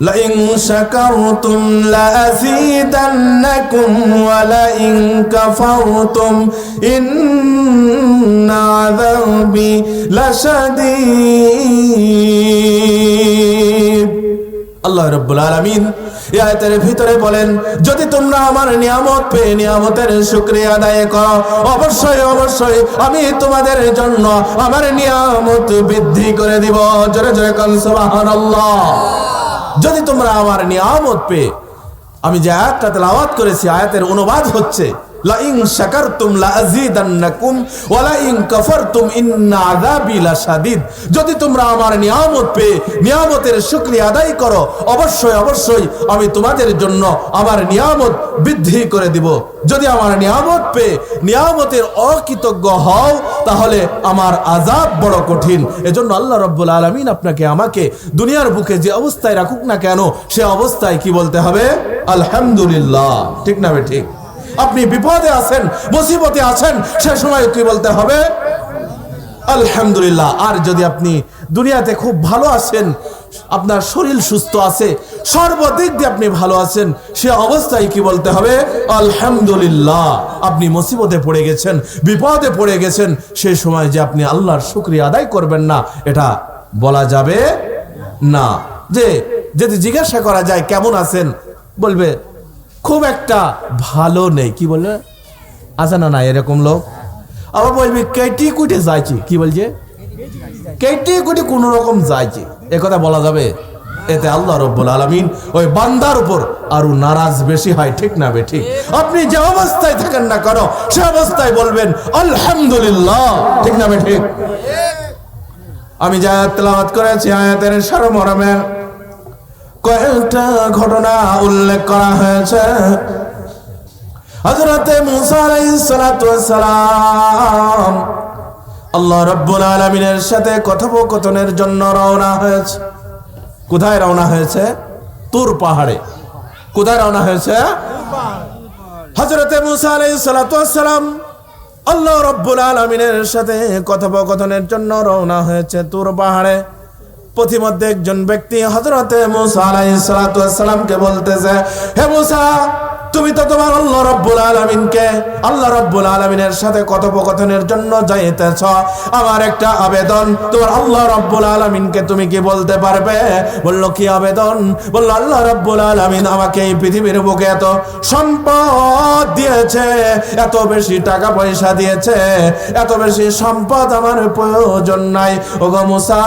لئن شكرتم لأزيدنكم ولئن كفرتم إن عذابي لشديد আল্লাহ রব্বুল আলামিন এই আয়াতের ভিতরে বলেন যদি তোমরা আমার নিয়ামত পেয়ে নিয়ামতের শুকরিয়া আদায় করো অবশ্যই অবশ্যই আমি তোমাদের জন্য আমার নিয়ামত বৃদ্ধি করে দিব জোরে জোরে কান সুবহানাল্লাহ যদি তোমরা আমার নিয়ামত পেয়ে আমি যে আয়াতটা তেলাওয়াত করেছি আয়াতের অনুবাদ হচ্ছে লাইন শাকারতুম লাযীদান্নাকুম ওয়া লাইন কাফারতুম ইন্না আযাবি যদি তোমরা আমার নিয়ামত পেয়ে নিয়ামতের শুকরিয়া আদায় করো, অবশ্যই অবশ্যই আমি তোমাদের জন্য আমার নিয়ামত বৃদ্ধি করে দিব। যদি আমার নিয়ামত পেয়ে নিয়ামতের অকৃতজ্ঞ হও, তাহলে আমার আজাব বড় কঠিন। এজন্য আল্লাহ রব্বুল আলমিন আপনাকে, আমাকে দুনিয়ার বুকে যে অবস্থায় রাখুক না কেন, সে অবস্থায় কি বলতে হবে? আলহামদুলিল্লাহ। ঠিক না ঠিক? আপনি বিপদে আছেন, মুসিবতে আছেন, সে সময় কি বলতে হবে? আলহামদুলিল্লাহ, আর যদি আপনি দুনিয়াতে খুব ভালো আছেন, আপনার শরীর সুস্থ আছে, সর্বদিক দিয়ে আপনি ভালো আছেন, সে অবস্থায় কি বলতে হবে? আলহামদুলিল্লাহ, আপনি মুসিবতে পড়ে গেছেন, বিপদে পড়ে গেছেন, সে সময় যে আপনি আল্লাহর শুক্রিয়া আদায় করবেন না, এটা বলা যাবে না। যে, যদি জিজ্ঞাসা করা যায়, কেমন আছেন? বলবে খুব একটা ভালো নেই। কি বলবে আছে না না এরকম লোক? আবার বলবি, কেটি কুটে যাইছি। কি বলছে? কেটি কুটি কোন রকম যাইছে। এ কথা বলা যাবে। এতে আল্লাহ রব্বুল আলমিন ওই বান্দার উপর আরও নারাজ বেশি হয়, ঠিক না বে? ঠিক? আপনি যে অবস্থায় থাকেন না কেন, সে অবস্থায় বলবেন, আলহামদুলিল্লাহ। ঠিক না বে? ঠিক? আমি যা তেলাওয়াত করেছি, আয়াতের সারমরমে কয়েকটা ঘটনা উল্লেখ করা হয়েছে। হজরতে মুসা আল্লাহ রাব্বুল আলামিনের সাথে কথোপকথনের জন্য রওনা হয়েছে। কোথায় রওনা হয়েছে? তুর পাহাড়ে। কোথায় রওনা হয়েছে? হজরতে মুসা আল্লাহ রাব্বুল আলামিনের সাথে কথোপকথনের জন্য রওনা হয়েছে তুর পাহাড়ে। পথিমধ্যে একজন ব্যক্তি হজরতে মুসা আলাইহিস সালাতু সালামকে বলতেছে হে মুসা তুমি তো তোমার আল্লাহ রব্বুল আলমিনকে, আল্লাহ রব্বুল আলমিনের সাথে কথোপকথনের জন্য যাইতেছ। আমার একটা আবেদন, তোমার আল্লাহ রব্বুল আলমিনকে তুমি কি বলতে পারবে? বলল, কি আবেদন? বলল, আল্লাহ রব্বুল আলমিন আমাকে এই পৃথিবীর বুকে এত সম্পদ দিয়েছে, এত বেশি টাকা পয়সা দিয়েছে, এত বেশি সম্পদ আমার প্রয়োজন নাই। ওগো মুসা,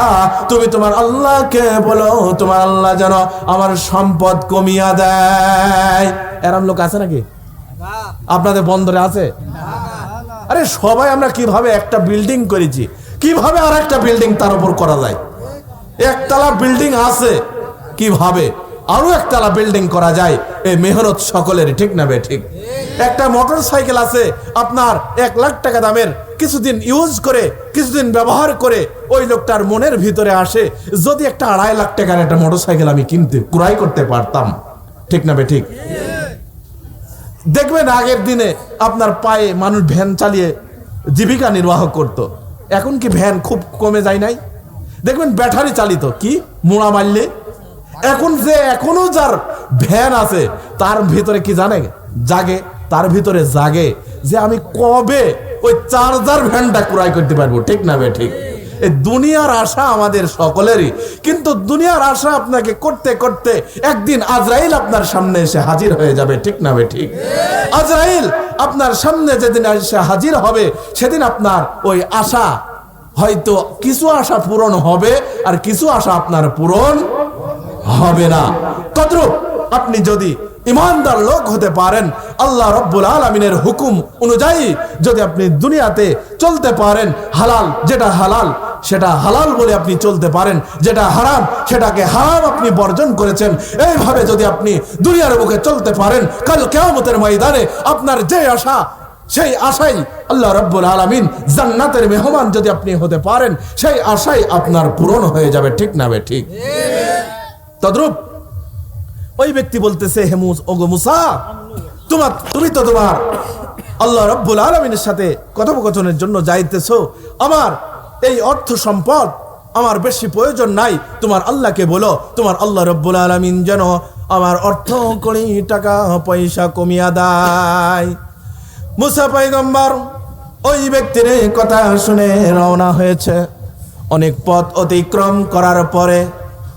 তুমি তোমার আল্লাহকে বলো, তোমার আল্লাহ যেন আমার সম্পদ কমিয়া দেয়। এরম লোক আছে নাকি? আপনাদের বন্দরে আছে? আরে সবাই আমরা কীভাবে একটা বিল্ডিং করেছি? কীভাবে আর একটা বিল্ডিং তার উপর করা যায়? একতলা বিল্ডিং আছে। কীভাবে আরও একতলা বিল্ডিং করা যায়? এই মেহনত সকলের ঠিক না বে ঠিক। একটা মোটর সাইকেল আছে, আপনার এক লাখ টাকা দামের, কিছুদিন ইউজ করে, কিছুদিন ব্যবহার করে, ওই লোকটার মনের ভিতরে আসে, যদি একটা আড়াই লাখ টাকার একটা মোটর সাইকেল আমি কিনতে, ক্রয় করতে পারতাম। ঠিক না ঠিক? দেখবেন আগের দিনে আপনার পায়ে মানুষ ভ্যান চালিয়ে জীবিকা নির্বাহ করত। এখন কি ভ্যান খুব কমে যায় নাই? দেখবেন ব্যাটারি চালিত, কি? মোড়া মারলে। এখন যে এখনও যার ভ্যান আছে, তার ভিতরে কি জানে? জাগে, তার ভিতরে জাগে যে আমি কবে ওই চার্জার ভ্যানটা ক্রয় করতে পারব, ঠিক না বে, ঠিক? দুনিয়ার আশা আমাদের সকলেরই। কিন্তু দুনিয়ার আশা আপনাকে করতে করতে একদিন আজরাইল আপনার সামনে এসে হাজির হয়ে যাবে, ঠিক না ঠিক? আজরাইল আপনার সামনে যেদিন এসে হাজির হবে, সেদিন আপনার ওই আশা, হয়তো কিছু আশা পূরণ হবে, আর কিছু আশা আপনার পূরণ হবে না। তদ্রুপ আপনি যদি ইমানদার লোক হতে পারেন। আল্লাহ রব্বুল আলমিনের হুকুম অনুযায়ী যদি আপনি দুনিয়াতে চলতে পারেন হালাল যেটা হালাল সেটা হালাল বলে আপনি চলতে পারেন যেটা হারাম সেটাকে হারাম আপনি বর্জন করেছেন। এইভাবে যদি আপনি দুনিয়ার বুকে চলতে পারেন কাল কেয়ামতের ময়দানে আপনার যে আশা সেই আশাই আল্লাহ রব্বুল আলমিন জান্নাতের মেহমান যদি আপনি হতে পারেন সেই আশাই আপনার পূরণ হয়ে যাবে। ঠিক না বে ঠিক? তদ্রুপ ওই ব্যক্তি বলতেছে হেমুস ওগো মুসা তোমার তুমি তো তোমার আল্লাহ রব্বুল আলমিনের সাথে কথোপকথনের জন্য যাইতেছ। আমার এই অর্থ সম্পদ আমার বেশি প্রয়োজন নাই। তোমার আল্লাহকে বলো, তোমার আল্লাহ রব্বুল আলমিন যেন আমার অর্থ করি টাকা, পয়সা কমিয়া দেয়। মুসা পাইগম্বর ওই ব্যক্তির কথা শুনে রওনা হয়েছে। অনেক পথ অতিক্রম করার পরে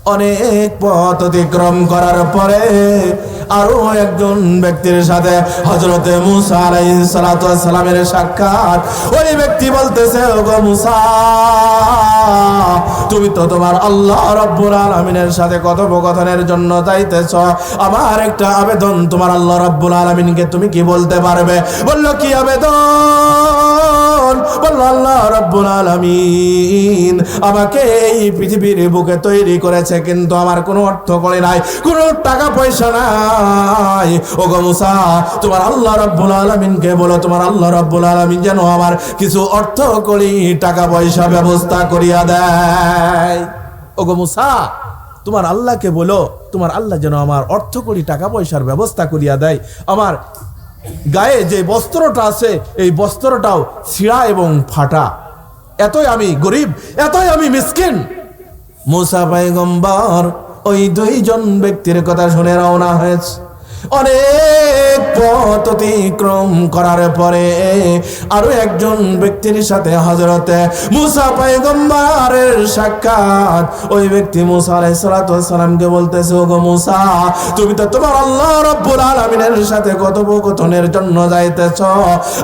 অনেক পথ অতিক্রম করার পরে আরও একজন ব্যক্তির সাথে হজরতে মুসা আলাইহিস সালাতু ওয়াস সালামের সাক্ষাৎ। ওই ব্যক্তি বলতেছে, ওগো মুসা, তুমি তো তোমার আল্লাহ রব্বুল আলামিনের সাথে কথোপকথনের জন্য যাইতেছ। আমার একটা আবেদন তোমার আল্লাহ রব্বুল আলামিনকে তুমি কি বলতে পারবে? বলল, কি আবেদন? বলল, আল্লাহ রব্বুল আলামিন আমাকে এই পৃথিবীর বুকে তৈরি করেছে, কিন্তু আমার কোনো অর্থ করে নাই, কোনো টাকা পয়সা নাই। ও গো মুসা, তোমার আল্লাহ রব্বুল আলামিনকে বলো, তোমার আল্লাহ রব্বুল আলামিন যেন আমার কিছু অর্থ করি, টাকা পয়সা ব্যবস্থা করিয়া দেয়। ও গো মুসা, তোমার আল্লাহকে বলো, তোমার আল্লাহ যেন আমার অর্থ করি, টাকা পয়সার ব্যবস্থা করিয়া দেয়। আমার গায়ে যে বস্ত্রটা আছে, এই বস্ত্রটাও ছিঁড়া এবং ফাটা। এতই আমি গরিব, এতই আমি মিসকিন। মুসা পাইগম্বর ওই দুইজন ব্যক্তির কথা শুনে রওনা হয়েছে। অনেক পথ অতিক্রম করার পরে আরও একজন ব্যক্তির সাথে হজরতে মুসা পাইগম্বরের সাক্ষাৎ। ওই ব্যক্তি মুসা আলাইসালামকে বলতেছে, ওগো মুসা, তুমি তো তোমার আল্লাহ রব্বুল আলমিনের সাথে কথোপকথনের জন্য যাইতেছ।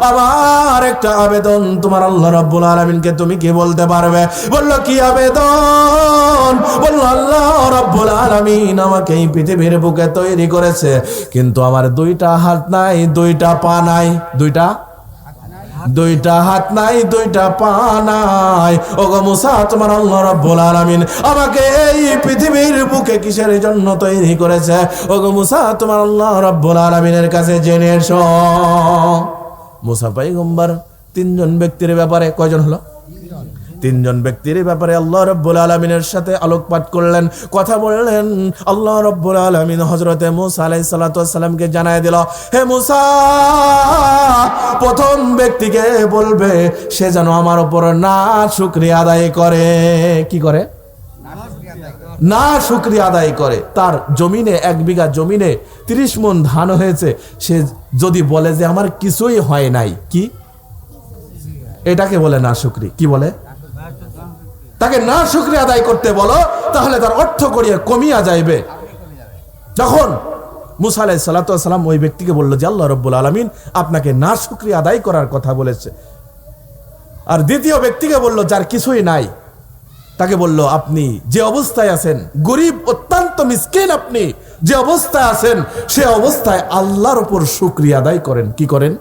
আমার একটা আবেদন তোমার আল্লাহ রব্বুল আলমিনকে তুমি কি বলতে পারবে? বলল, কি আবেদন? বলল, আল্লাহ রব্বুল আলমিন আমাকে এই পৃথিবীর বুকে তৈরি করেছে। কিন্তু আমার দুইটা হাত নাই, দুইটা পা নাই। দুইটা? দুইটা হাত নাই, দুইটা পা নাই। ওগো মুসা, তোমার আল্লাহ রাব্বুল আলামিন আমাকে এই পৃথিবীর বুকে কিসের জন্য তৈরি করেছে? ওগো মুসা, তোমার আল্লাহ রাব্বুল আলামিনের কাছে জেনে এসো। মুসা পাইগম্বর তিনজন ব্যক্তির ব্যাপারে কয়জন হলো? তিনজন ব্যক্তির ব্যাপারে আল্লাহ রব্বুল আলমিনের সাথে আলোকপাত করলেন, কথা বললেন। আল্লাহ রব্বুল আলমিন হজরতে মুসা আলাই সালাতামকে জানাই দিল, হে মুসা, প্রথম ব্যক্তিকে বলবে, সে যেন আমার ওপর না শুক্রিয়া আদায় করে। কি করে? না শুক্রিয়া আদায় করে। তার জমিনে, এক বিঘা জমিনে তিরিশ মন ধান হয়েছে। সে যদি বলে যে আমার কিছুই হয় নাই, কি? এটাকে বলে না শুক্রি। কি বলে? তাকে না শুক্রিয়া আদায় করতে বলো, তাহলে তার অর্থ করিয়ে কমিয়া যাইবে। যখন মুসা আলাই সালাতাম ওই ব্যক্তিকে বলল যে, আল্লাহ রব্বুল আলমিন আপনাকে না শুক্রিয়া আদায় করার কথা বলেছে। আর দ্বিতীয় ব্যক্তিকে বলল, যার কিছুই নাই। তাকে বলল, আপনি যে অবস্থায় আছেন, গরিব, অত্যন্ত মিসকিন আপনি, যে অবস্থায় আছেন, সে অবস্থায় আল্লাহর উপর শুক্রিয়া আদায় করেন। কি করেন?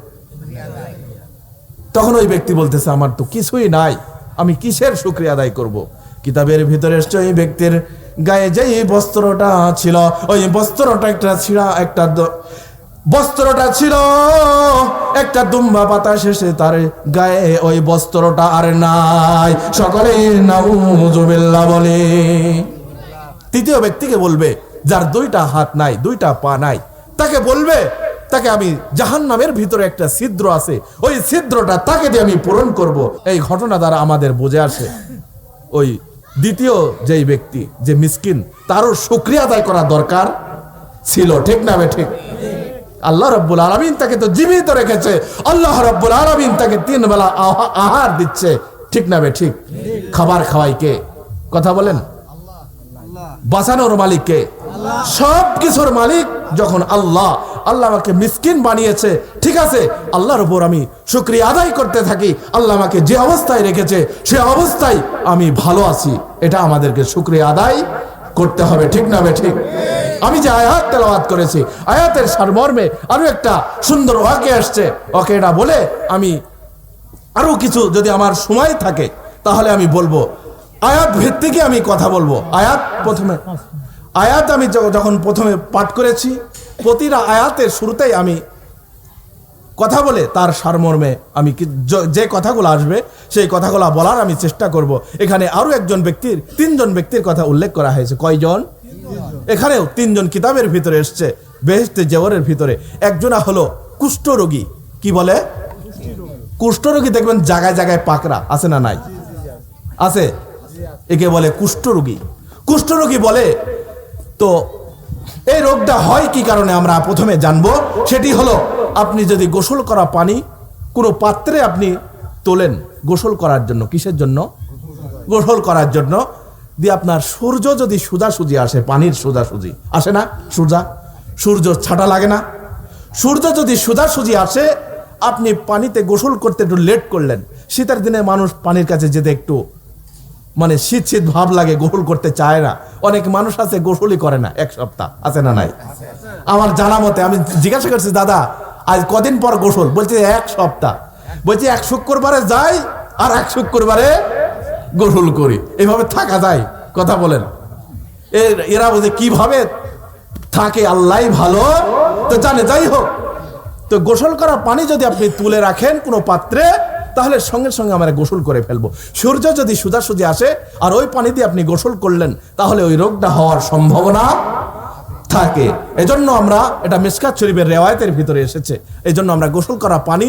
তখন ওই ব্যক্তি বলতেছে, আমার তো কিছুই নাই। আমি কিসের শুক্রিয়া আদায় করব। কিতাবের ভিতরে ওই ব্যক্তির গায়ে যেই বস্ত্রটা ছিল, ওই বস্ত্রটা একটা ছিঁড়া, একটা বস্ত্রটা ছিল, একটা দুম্বা পাতা শেষে তার গায়ে ওই বস্ত্রটা আর নাই সকলে নাউজুবিল্লাহ বলে তৃতীয় ব্যক্তিকে বলবে, যার দুইটা হাত নাই, দুইটা পা নাই, তাকে বলবে তাকে আমি জাহান নামের ভিতরে একটা ছিদ্র আছে। ওই ছিদ্রটা তাকে দিয়ে আমি পূরণ করব। এই ঘটনা দ্বারা আমাদের বোঝে আসে, ওই দ্বিতীয় যেই ব্যক্তি, যে মিসকিন, তারও শুক্রিয়া আদায় করা দরকার ছিল, ঠিক না ঠিক? আল্লাহ রব্বুল আলমিন তাকে তো জীবিত রেখেছে। আল্লাহ রব্বুল আলমিন তাকে তিন বেলা আহা- আহার দিচ্ছে। ঠিক না ঠিক? খাবার খাওয়াই কে? কথা বলেন। বাঁচানোর মালিককে সব কিছুর মালিক যখন আল্লাহ আল্লাহ আমাকে মিসকিন বানিয়েছে। ঠিক আছে? আল্লাহর উপর আমি শুক্রিয়া আদায় করতে থাকি। আল্লাহ আমাকে যে অবস্থায় রেখেছে, সে অবস্থায় আমি ভালো আছি। এটা আমাদেরকে শুক্রিয়া আদায় করতে হবে। ঠিক না ঠিক। আমি যে আয়াত তেলাওয়াত করেছি, আয়াতের সারমর্মে আরও একটা সুন্দর ওয়াকে আসছে। ওকে এটা বলে আমি আরও কিছু যদি আমার সময় থাকে, তাহলে আমি বলব। আয়াত ভিত্তিকে আমি কথা বলব। আয়াত প্রথমে, আয়াত আমি যখন প্রথমে পাঠ করেছি প্রতিটা আয়াতের শুরুতেই আমি কথা বলে তার সারমর্মে আমি যে কথাগুলো আসবে, সেই কথাগুলো বলার আমি চেষ্টা করব। এখানে আরও একজন ব্যক্তির, তিনজন ব্যক্তির কথা উল্লেখ করা হয়েছে। কয়জন? এখানেও তিনজন কিতাবের ভিতরে এসছে বেহেস্তে জেওয়ারের ভিতরে। একজনা হলো কুষ্ঠরোগী কি বলে? কুষ্ঠরোগী দেখবেন জায়গায় জায়গায় পাকড়া, আছে না নাই? আছে? একে বলে কুষ্ঠরোগী কুষ্ঠরোগী বলে, তো এই রোগটা হয় কি কারণে আমরা প্রথমে জানব? সেটি হলো, আপনি যদি গোসল করা পানি কোনো পাত্রে আপনি তোলেন গোসল করার জন্য, কিসের জন্য? গোসল করার জন্য। দিয়ে আপনার সূর্য যদি সোজাসুজি আসে, পানির সোজাসুজি, আসে না সূর্যা? সূর্য ছাটা লাগে না। সূর্য যদি সোজাসুজি আসে, আপনি পানিতে গোসল করতে একটু লেট করলেন। শীতের দিনে মানুষ পানির কাছে যেতে একটু মানে শীত শীত ভাব লাগে, গোসল করতে চায় না। অনেক মানুষ আছে, গোসলই করে না, এক সপ্তাহ। আছে না নাই? আমার জানা মতে, আমি জিজ্ঞাসা করছি, দাদা, আজ কদিন পর গোসল? বলছে, এক সপ্তাহ। বলছি, এক শুক্রবারে যাই আর এক শুক্রবারে গোসল করি। এভাবে থাকা যায়, কথা বলেন। এর বলছে, কীভাবে থাকে আল্লাহ ভালো? তো জানে, যাই হোক। তো গোসল করা পানি যদি আপনি তুলে রাখেন কোনো পাত্রে তাহলে সঙ্গে সঙ্গে আমরা গোসল করে ফেলব। সূর্য যদি সোজাসুজি আসে, আর ওই পানি দিয়ে আপনি গোসল করলেন, তাহলে ওই রোগটা হওয়ার সম্ভাবনা থাকে। এজন্য আমরা এটা মিসকাত শরীফের রেওয়ায়তের ভিতরে এসেছে। এই জন্য আমরা গোসল করা পানি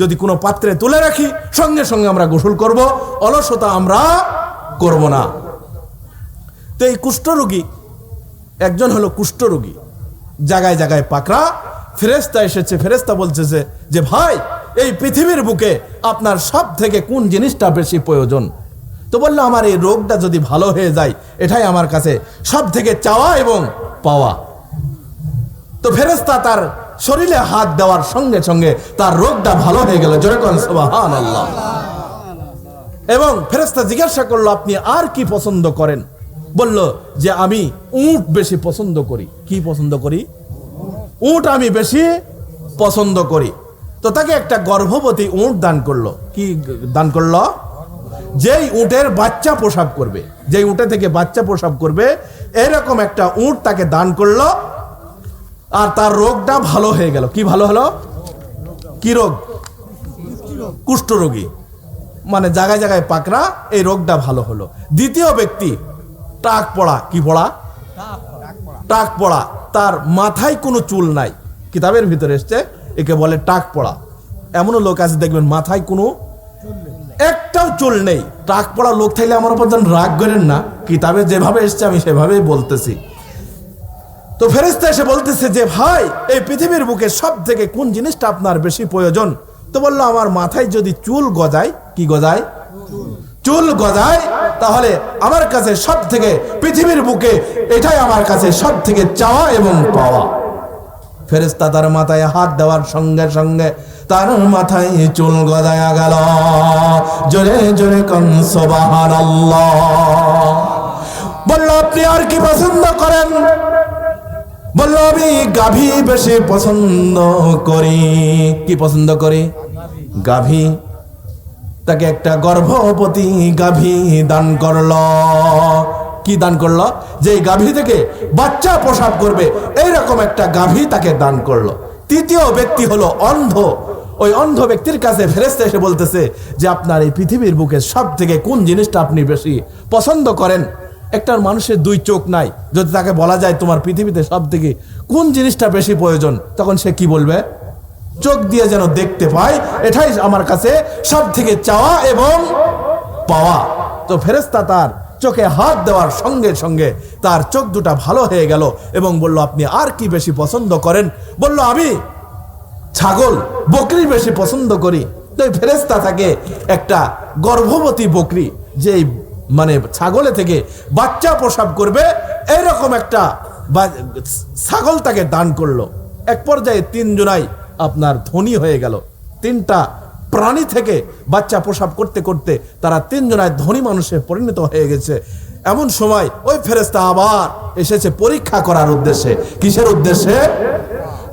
যদি কোনো পাত্রে তুলে রাখি, সঙ্গে সঙ্গে আমরা গোসল করব। অলসতা আমরা করব না। তো এই কুষ্ঠরোগী একজন হলো কুষ্ঠরোগী জায়গায় জায়গায় পাকড়া ফেরেস্তা এসেছে ফেরেস্তা বলছে যে ভাই এই পৃথিবীর বুকে আপনার সব থেকে কোন জিনিসটা বেশি প্রয়োজন? তো বলল, আমার এই রোগটা যদি ভালো হয়ে যায়, এটাই আমার কাছে সব থেকে চাওয়া এবং পাওয়া। তো ফেরেস্তা তার শরীরে হাত দেওয়ার সঙ্গে সঙ্গে তার রোগটা ভালো হয়ে গেল। আল্লাহ এবং ফেরেস্তা জিজ্ঞাসা করল, আপনি আর কি পছন্দ করেন? বলল যে, আমি উট বেশি পছন্দ করি। কি পছন্দ করি? উট আমি বেশি পছন্দ করি। তো তাকে একটা গর্ভবতী উঁট দান করল। কি দান করল? যেই উটের বাচ্চা প্রসাব করবে যেই উটে থেকে বাচ্চা প্রসাব করবে এরকম একটা উঁট তাকে দান করল আর তার রোগটা ভালো হয়ে গেল। কি ভালো হলো? কি রোগ? কুষ্ঠরোগী মানে জায়গায় জায়গায় পাকড়া এই রোগটা ভালো হলো। দ্বিতীয় ব্যক্তি টাক পড়া। কি পড়া। টাক পড়া। তার মাথায় কোনো চুল নাই। কিতাবের ভিতরে এসছে একে বলে টাক পড়া। এমনও লোক আছে, দেখবেন মাথায় কোনো একটাও চুল নেই। টাক পড়া লোক থাকলে আমার উপর যেন রাগ করেন না। কিতাবে যেভাবে এসছে, আমি সেভাবেই বলতেছি। তো ফেরেস্তা এসে বলতেছে যে, ভাই, এই পৃথিবীর বুকে সব থেকে কোন জিনিসটা আপনার বেশি প্রয়োজন? তো বলল, আমার মাথায় যদি চুল গজায়, কি গজায়? চুল গজায়, তাহলে আমার কাছে সব থেকে পৃথিবীর বুকে এটাই আমার কাছে সব থেকে চাওয়া এবং পাওয়া। ফেরেস্তা তার মাথায় হাত দেওয়ার সঙ্গে সঙ্গে তার মাথায় চুল গদায়া গেল। জোরে জোরে কনসবাহান বলল, আপনি আর কি পছন্দ করেন? বলল, আমি গাভী বেশি পছন্দ করি। কি পছন্দ করি? গাভী। তাকে একটা গর্ভবতী গাভী দান করল। কি দান করল? যে গাভী থেকে বাচ্চা প্রসাব করবে। এইরকম একটা গাভী তাকে দান করল। তৃতীয় ব্যক্তি হলো অন্ধ। ওই অন্ধ ব্যক্তির কাছে ফেরেস্তা এসে বলতেছে যে, আপনার এই পৃথিবীর বুকে সব থেকে কোন জিনিসটা আপনি বেশি পছন্দ করেন? একটা মানুষের দুই চোখ নাই। যদি তাকে বলা যায় তোমার পৃথিবীতে সব থেকে কোন জিনিসটা বেশি প্রয়োজন, তখন সে কি বলবে? চোখ দিয়ে যেন দেখতে পাই এটাই আমার কাছে সব থেকে চাওয়া এবং পাওয়া। তো ফেরেস্তা তার চোখে হাত দেওয়ার সঙ্গে সঙ্গে তার চোখ দুটা ভালো হয়ে গেল এবং বলল, আপনি আর কি বেশি পছন্দ করেন? বলল, আমি ছাগল, বকরি বেশি পছন্দ করি। তো ফেরেস্তা থাকে একটা গর্ভবতী বকরি যে মানে ছাগলে থেকে বাচ্চা প্রসাব করবে, এইরকম একটা ছাগল তাকে দান করল। এক পর্যায়ে তিন জনাই আপনার ধনী হয়ে গেল। তিনটা প্রাণী থেকে বাচ্চা প্রসাব করতে করতে তারা তিনজনায় ধনী মানুষে পরিণত হয়ে গেছে। এমন সময় ওই ফেরেস্তা আবার এসেছে পরীক্ষা করার উদ্দেশ্যে। কিসের উদ্দেশ্যে?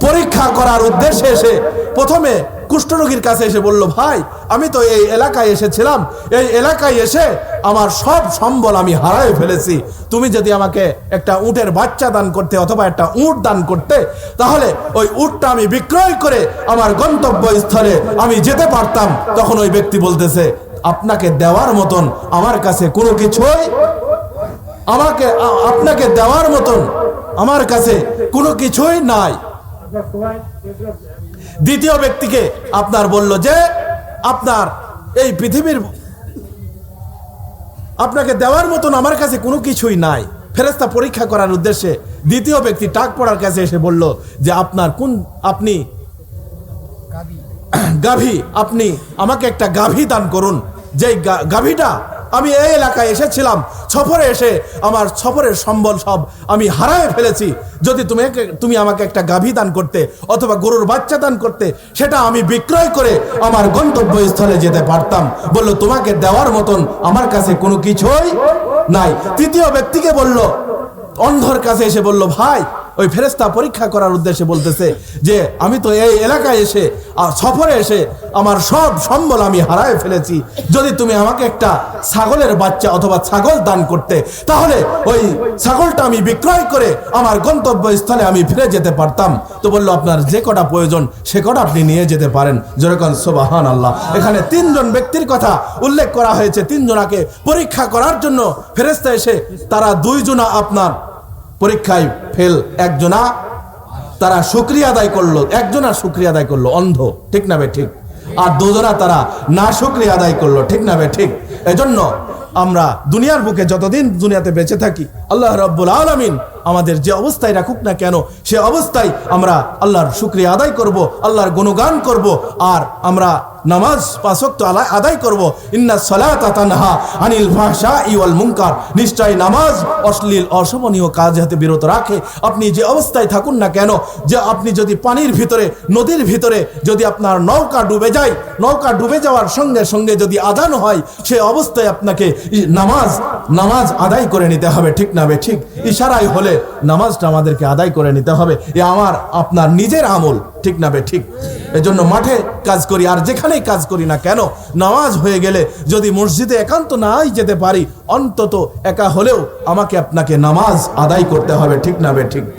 পরীক্ষা করার উদ্দেশ্যে এসে প্রথমে কুষ্ঠরোগীর কাছে এসে বলল, ভাই, আমি তো এই এলাকায় এসেছিলাম। এই এলাকায় এসে আমার সব সম্বল আমি হারাই ফেলেছি। তুমি যদি আমাকে একটা উটের বাচ্চা দান করতে অথবা একটা উট দান করতে, তাহলে ওই উটটা আমি বিক্রয় করে আমার গন্তব্য স্থলে আমি যেতে পারতাম। তখন ওই ব্যক্তি বলতেছে, আপনাকে দেওয়ার মতন আমার কাছে কোনো কিছুই, আমাকে আপনাকে দেওয়ার মতন আমার কাছে কোনো কিছুই নাই। দ্বিতীয় ব্যক্তিকে আপনার বলল যে, আপনার এই পৃথিবীর আপনাকে দেওয়ার মতন আমার কাছে কোনো কিছুই নাই। ফেরেস্তা পরীক্ষা করার উদ্দেশ্যে দ্বিতীয় ব্যক্তি টাক পড়ার কাছে এসে বলল যে, আপনার কোন, আপনি গাভী। আপনি আমাকে একটা গাভী দান করুন। যে গাভীটা আমি এই এলাকায় এসেছিলাম। সফরে এসে আমার সফরের সম্বল সব আমি হারায় ফেলেছি। যদি তুমি তুমি আমাকে একটা গাভী দান করতে অথবা গরুর বাচ্চা দান করতে, সেটা আমি বিক্রয় করে আমার গন্তব্যস্থলে যেতে পারতাম। বলল, তোমাকে দেওয়ার মতন আমার কাছে কোনো কিছুই নাই। তৃতীয় ব্যক্তিকে বলল, অন্ধর কাছে এসে বলল, ভাই ওই ফেরেস্তা পরীক্ষা করার উদ্দেশ্যে বলতেছে যে, আমি তো এই এলাকায় এসে আর সফরে এসে আমার সব সম্বল আমি হারায় ফেলেছি। যদি তুমি আমাকে একটা ছাগলের বাচ্চা অথবা ছাগল দান করতে, তাহলে ওই ছাগলটা আমি বিক্রয় করে আমার গন্তব্যস্থলে আমি ফিরে যেতে পারতাম। তো বলল, আপনার যে কটা প্রয়োজন, সে কটা আপনি নিয়ে যেতে পারেন। যেরকম সোবাহান আল্লাহ এখানে তিনজন ব্যক্তির কথা উল্লেখ করা হয়েছে। তিনজনাকে পরীক্ষা করার জন্য ফেরেস্তা এসে, তারা দুইজনা আপনার পরীক্ষায় ফেল, একজনা তারা শুক্রিয়া আদায় করল, একজনা শুক্রিয়া আদায় করল, অন্ধ, ঠিক না বে ঠিক? আর দুজনা তারা না শুক্রিয়া আদায় করল, ঠিক না বে ঠিক? এজন্য আমরা দুনিয়ার বুকে যতদিন দুনিয়াতে বেঁচে থাকি, আল্লাহ রব্বুল আলমিন আমাদের যে অবস্থায় রাখুক না কেন, সে অবস্থায় আমরা আল্লাহর শুক্রিয়া আদায় করব, আল্লাহর গুণগান করব, আর আমরা নামাজ পাঁচক্ত আদায় করব। ইন্না সলাতা তানহা আনিল ফাহশা ইওয়াল মুনকার। নিশ্চয় নামাজ অশ্লীল, অশোভনীয় কাজ হাতে বিরত রাখে। আপনি যে অবস্থায় থাকুন না কেন, যে আপনি যদি পানির ভিতরে, নদীর ভিতরে যদি আপনার নৌকা ডুবে যায়, নৌকা ডুবে যাওয়ার সঙ্গে সঙ্গে যদি আদান হয়, সে অবস্থায় আপনাকে নামাজ নামাজ আদায় করে নিতে হবে। ঠিক না বে? ঠিক ইশারাই নামাজটা আমাদেরকে আদায় করে নিতে হবে। এ আমার, আপনার নিজের আমল, ঠিক না বে, ঠিক? এজন্য মাঠে কাজ করি, আর যেখানেই কাজ করি না কেন, নামাজ হয়ে গেলে যদি মসজিদে একান্ত নাই যেতে পারি, অন্তত একা হলেও আমাকে আপনাকে নামাজ আদায় করতে হবে, ঠিক না বে, ঠিক?